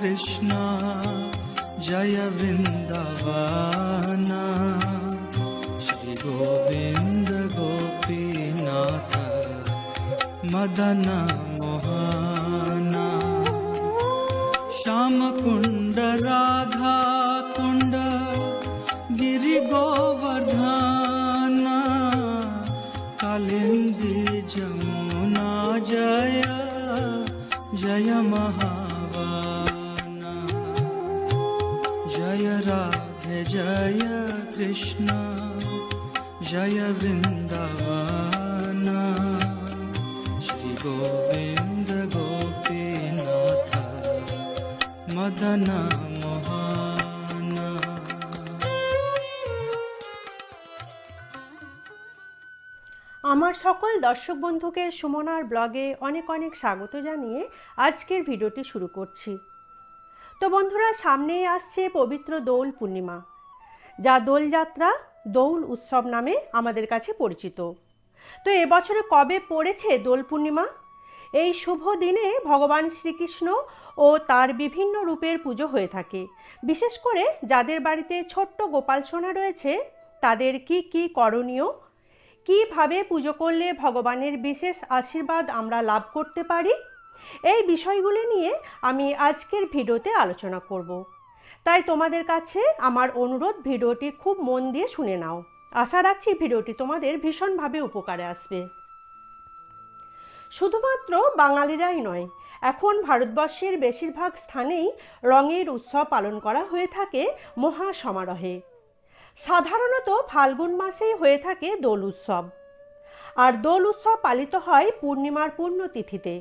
कृष्ण जय श्री श्रीगोविन्द गोपीनाथ मदन मोहना। श्रीगोविन्द गोपीनाथ मदन मोहन আমার সকল দর্শক বন্ধুকে সুমনার ব্লগে অনেক অনেক স্বাগত জানিয়ে আজকের ভিডিওটি শুরু করছি তো বন্ধুরা সামনেই আসছে পবিত্র দোল পূর্ণিমা যা দোলযাত্রা দৌল উৎসব নামে আমাদের কাছে পরিচিত তো এবছরে কবে পড়েছে দোল পূর্ণিমা? এই শুভ দিনে ভগবান শ্রীকৃষ্ণ ও তার বিভিন্ন রূপের পুজো হয়ে থাকে। বিশেষ করে যাদের বাড়িতে ছোট্ট গোপাল সোনা রয়েছে, তাদের কি কি করণীয়? কীভাবে পুজো করলে ভগবানের বিশেষ আশীর্বাদ আমরা লাভ করতে পারি? এই বিষয়গুলি নিয়ে আমি আজকের ভিডিওতে আলোচনা করব। তাই তোমাদের কাছে আমার অনুরোধ, ভিডিওটি খুব মন দিয়ে শুনে নাও। আশা রাখছি ভিডিওটি তোমাদের ভীষণভাবে উপকারে আসবে। শুধুমাত্র বাঙালিরাই নয়, এখন ভারতবর্ষের বেশিরভাগ স্থানেই রঙের উৎসব পালন করা হয়ে থাকে মহা সমারোহে সাধারণত ফাল্গুন মাসেই হয়ে থাকে দোল উৎসব। আর দোল উৎসব পালিত হয় পূর্ণিমার পূর্ণ তিথিতে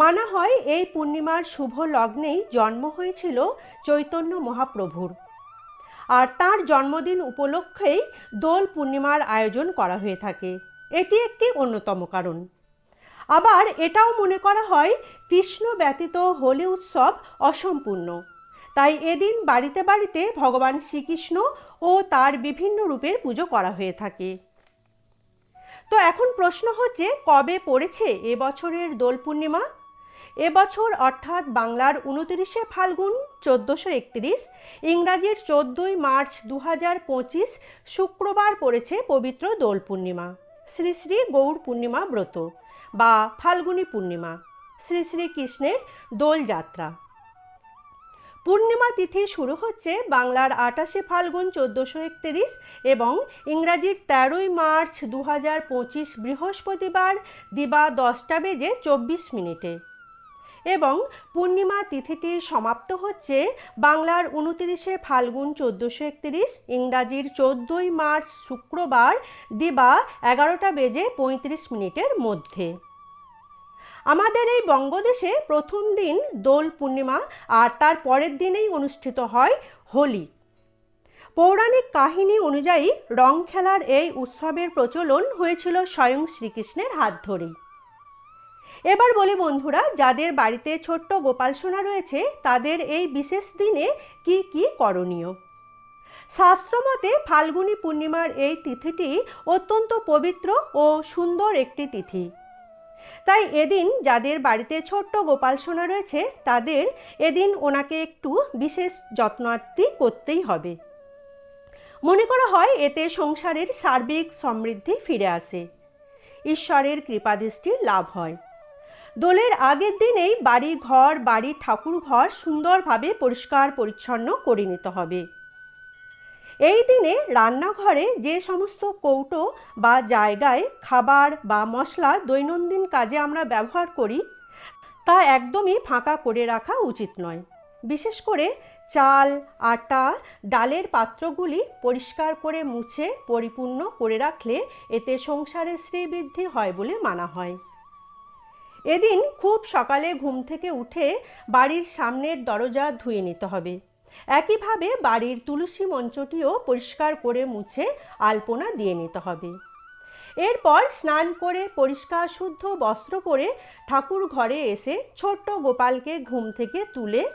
মানা হয় এই পূর্ণিমার শুভ লগ্নেই জন্ম হয়েছিল চৈতন্য মহাপ্রভুর। আর তার জন্মদিন উপলক্ষেই দোল পূর্ণিমার আয়োজন করা হয়ে থাকে। এটি একটি অন্যতম কারণ। আবার এটাও মনে করা হয়, কৃষ্ণ ব্যতীত হোলি উৎসব অসম্পূর্ণ। তাই এদিন বাড়িতে বাড়িতে ভগবান শ্রীকৃষ্ণ ও তার বিভিন্ন রূপের পুজো করা হয়ে থাকে। তো এখন প্রশ্ন হচ্ছে, কবে পড়েছে এবছরের দোল পূর্ণিমা? এবছর অর্থাৎ বাংলার উনতিরিশে ফাল্গুন চোদ্দোশো একত্রিশ, ইংরাজির চোদ্দোই মার্চ দু পঁচিশ শুক্রবার পড়েছে পবিত্র দোল পূর্ণিমা। শ্রী শ্রী গৌর পূর্ণিমা ব্রত বা ফাল্গুনী পূর্ণিমা। শ্রী শ্রীকৃষ্ণের দোলযাত্রা পূর্ণিমা তিথি শুরু হচ্ছে বাংলার আটাশে ফাল্গুন চোদ্দোশো একত্রিশ এবং ইংরাজির তেরোই মার্চ দু হাজার পঁচিশ বৃহস্পতিবার দিবা দশটা বেজে চব্বিশ মিনিটে। এবং পূর্ণিমা তিথিটি সমাপ্ত হচ্ছে বাংলার উনতিরিশে ফাল্গুন চোদ্দোশো একত্রিশ, ইংরাজির চোদ্দোই মার্চ শুক্রবার দিবা এগারোটা বেজে পঁয়ত্রিশ মিনিটের মধ্যে। আমাদের এই বঙ্গদেশে প্রথম দিন দোল পূর্ণিমা আর তার পরের দিনেই অনুষ্ঠিত হয় হোলি। পৌরাণিক কাহিনী অনুযায়ী রং খেলার এই উৎসবের প্রচলন হয়েছিল স্বয়ং শ্রীকৃষ্ণের হাত ধরেই। এবার বলি বন্ধুরা, যাদের বাড়িতে ছোট্ট গোপাল সোনা রয়েছে, তাদের এই বিশেষ দিনে কি কি করণীয়? শাস্ত্রমতে ফাল্গুনী পূর্ণিমার এই তিথিটি অত্যন্ত পবিত্র ও সুন্দর একটি তিথি। তাই এদিন যাদের বাড়িতে ছোট্ট গোপাল সোনা রয়েছে, তাদের এদিন ওনাকে একটু বিশেষ যত্নার্থী করতেই হবে। মনে করা হয় এতে সংসারের সার্বিক সমৃদ্ধি ফিরে আসে। ঈশ্বরের কৃপাদৃষ্টি লাভ হয়। দোলের আগের দিনেই বাড়ি ঘর বাড়ি ঠাকুর ঘর সুন্দরভাবে পরিষ্কার, পরিচ্ছন্ন করে নিতে হবে। এই দিনে রান্নাঘরে যে সমস্ত কৌটো বা জায়গায় খাবার বা মশলা দৈনন্দিন কাজে আমরা ব্যবহার করি, তা একদমই ফাঁকা করে রাখা উচিত নয়। বিশেষ করে চাল, আটা, ডালের পাত্রগুলি পরিষ্কার করে মুছে, পরিপূর্ণ করে রাখলে এতে সংসারে শ্রীবৃদ্ধি হয় বলে মানা হয়। এদিন খুব সকালে ঘুম থেকে উঠে বাড়ির সামনের দরজা ধুয়ে নিতে হবে। একইভাবে বাড়ির তুলসী মঞ্চটিও পরিষ্কার করে মুছে আলপনা দিয়ে নিতে হবে। এরপর স্নান করে পরিষ্কার শুদ্ধ বস্ত্র পরে ঠাকুর ঘরে এসে ছোট্ট গোপালকে ঘুম থেকে তুলে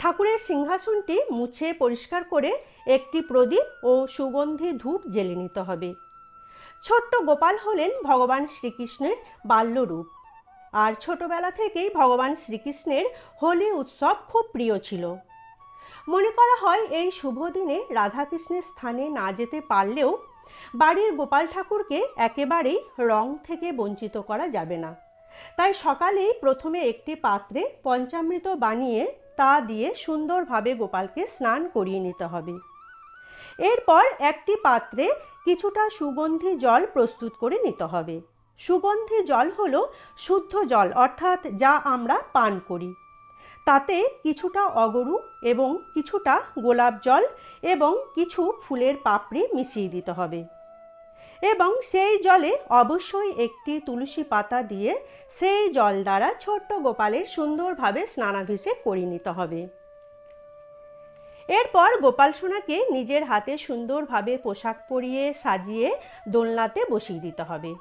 ঠাকুরের সিংহাসনটি মুছে পরিষ্কার করে একটি প্রদীপ ও সুগন্ধি ধূপ জ্বেলে নিতে হবে। ছোট্ট গোপাল হলেন ভগবান শ্রীকৃষ্ণের বাল্যরূপ। আর ছোটবেলা থেকেই ভগবান শ্রীকৃষ্ণের হোলি উৎসব খুব প্রিয় ছিল। মনে করা হয় এই শুভ দিনে রাধাকৃষ্ণের স্থানে না যেতে পারলেও বাড়ির গোপাল ঠাকুরকে একেবারেই রং থেকে বঞ্চিত করা যাবে না। তাই সকালেই প্রথমে একটি পাত্রে পঞ্চামৃত বানিয়ে তা দিয়ে সুন্দরভাবে গোপালকে স্নান করিয়ে নিতে হবে। এরপর একটি পাত্রে কিছুটা সুগন্ধি জল প্রস্তুত করে নিতে হবে। সুগন্ধি জল হল শুদ্ধ জল, অর্থাৎ যা আমরা পান করি। তাতে কিছুটা অগরু এবং কিছুটা গোলাপ জল এবং কিছু ফুলের পাপড়ি মিশিয়ে দিতে হবে। এবং সেই জলে অবশ্যই একটি তুলসী পাতা দিয়ে সেই জল দ্বারা ছোট্ট গোপালের সুন্দরভাবে স্নানাভিষেক করে নিতে হবে। এরপর গোপাল সোনাকে নিজের হাতে সুন্দরভাবে পোশাক পরিয়ে সাজিয়ে দোলনাতে বসিয়ে দিতে হবে।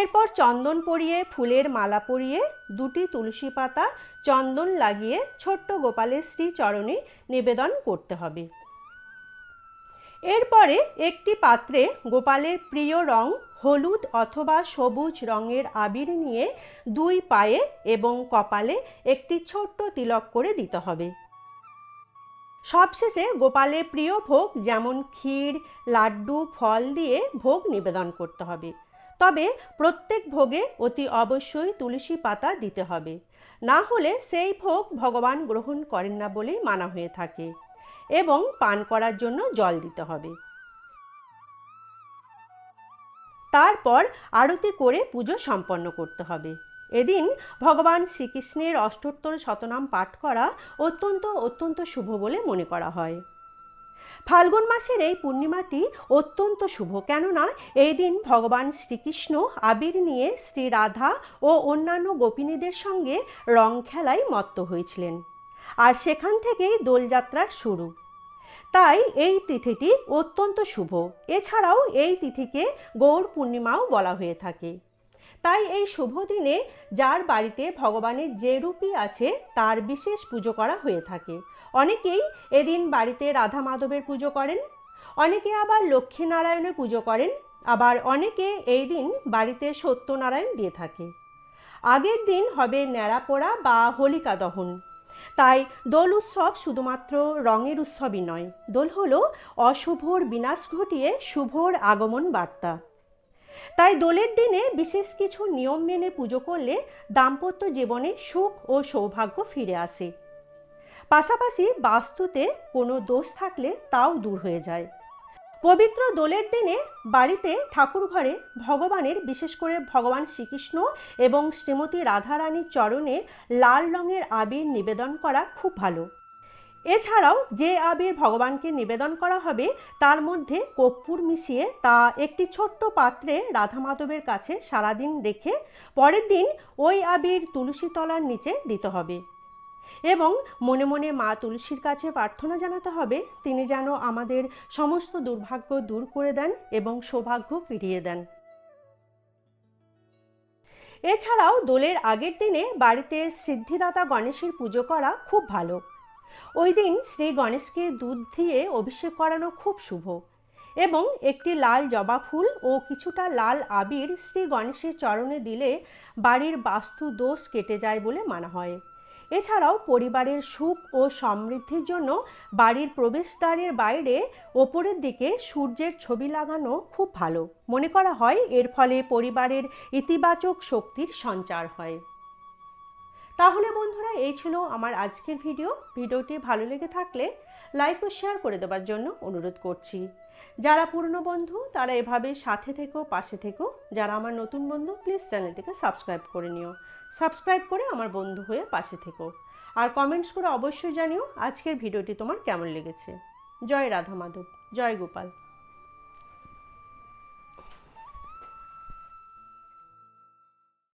এরপর চন্দন পরিয়ে, ফুলের মালা পরিয়ে, দুটি তুলসী পাতা, চন্দন লাগিয়ে ছোট্ট গোপালের শ্রীচরণে নিবেদন করতে হবে। এরপরে একটি পাত্রে গোপালের প্রিয় রং হলুদ অথবা সবুজ রঙের আবির নিয়ে দুই পায়ে এবং কপালে একটি ছোট্ট তিলক করে দিতে হবে। সবশেষে গোপালের প্রিয় ভোগ যেমন ক্ষীর, লাড্ডু, ফল দিয়ে ভোগ নিবেদন করতে হবে। তবে প্রত্যেক ভোগে অতি অবশ্যই তুলসী পাতা দিতে হবে। না হলে সেই ভোগ ভগবান গ্রহণ করেন না বলেই মানা হয়ে থাকে এবং পান করার জন্য জল দিতে হবে। তারপর আরতি করে পুজো সম্পন্ন করতে হবে। এদিন ভগবান শ্রীকৃষ্ণের অষ্টোত্তর শতনাম পাঠ করা অত্যন্ত অত্যন্ত শুভ বলে মনে করা হয়। ফাল্গুন মাসের এই পূর্ণিমাটি অত্যন্ত শুভ। কেননা এই দিন ভগবান শ্রীকৃষ্ণ আবির নিয়ে শ্রী রাধা ও অন্যান্য গোপিনীদের সঙ্গে রং খেলায় মত্ত হয়েছিলেন। আর সেখান থেকেই দোলযাত্রার শুরু। তাই এই তিথিটি অত্যন্ত শুভ। এছাড়াও এই তিথিকে গৌর পূর্ণিমাও বলা হয়ে থাকে। তাই এই শুভ দিনে যার বাড়িতে ভগবানের যে রূপই আছে তার বিশেষ পুজো করা হয়ে থাকে। অনেকেই এদিন বাড়িতে রাধা মাধবের পুজো করেন, অনেকে আবার লক্ষ্মীনারায়ণের পুজো করেন, আবার অনেকে এই দিন বাড়িতে সত্যনারায়ণ দিয়ে থাকে। আগের দিন হবে ন্যাড়া পোড়া বা হোলিকা দহন। তাই দোল উৎসব শুধুমাত্র রঙের উৎসবই নয়, দোল হলো অশুভর বিনাশ ঘটিয়ে শুভর আগমন বার্তা। তাই দোলের দিনে বিশেষ কিছু নিয়ম মেনে পুজো করলে দাম্পত্য জীবনে সুখ ও সৌভাগ্য ফিরে আসে। পাশাপাশি বাস্তুতে কোনো দোষ থাকলে তাও দূর হয়ে যায়। পবিত্র দোলের দিনে বাড়িতে ঠাকুর ঘরে ভগবানের, বিশেষ করে ভগবান শ্রীকৃষ্ণ এবং শ্রীমতী রাধারানীর চরণে লাল রঙের আবির নিবেদন করা খুব ভালো। এছাড়াও যে আবির ভগবানকে নিবেদন করা হবে, তার মধ্যে কর্পূর মিশিয়ে তা একটি ছোট্ট পাত্রে রাধা মাধবের কাছে সারাদিন রেখে পরের দিন ওই আবির তুলসী তলার নিচে দিতে হবে। এবং মনে মনে মা তুলসীর কাছে প্রার্থনা জানাতে হবে, তিনি যেন আমাদের সমস্ত দুর্ভাগ্য দূর করে দেন এবং সৌভাগ্য ফিরিয়ে দেন। এছাড়াও দোলের আগের দিনে বাড়িতে সিদ্ধিদাতা গণেশের পুজো করা খুব ভালো। ওই দিন শ্রী গণেশকে দুধ দিয়ে অভিষেক করানো খুব শুভ এবং একটি লাল জবা ফুল ও কিছুটা লাল আবির শ্রী গণেশের চরণে দিলে বাড়ির বাস্তু দোষ কেটে যায় বলে মানা হয়। এছাড়াও পরিবারের সুখ ও সমৃদ্ধির জন্য বাড়ির প্রবেশদ্বারের বাইরে ওপরের দিকে সূর্যের ছবি লাগানো খুব ভালো। মনে করা হয় এর ফলে পরিবারের ইতিবাচক শক্তির সঞ্চার হয়। তাহলে বন্ধুরা, এই ছিল আমার আজকের ভিডিও। ভিডিওটি ভালো লেগে থাকলে লাইক ও শেয়ার করে দেওয়ার জন্য অনুরোধ করছি। যারা পুরনো বন্ধু, তারা এভাবে সাথে থেকো, পাশে থেকো। যারা আমার নতুন বন্ধু প্লিজ চ্যানেলটিকে সাবস্ক্রাইব করে নিও। সাবস্ক্রাইব করে আমার বন্ধু হয়ে পাশে থেকো। আর কমেন্টস করে অবশ্যই জানিও আজকের ভিডিওটি তোমার কেমন লেগেছে। জয় রাধা মাধব, জয় গোপাল।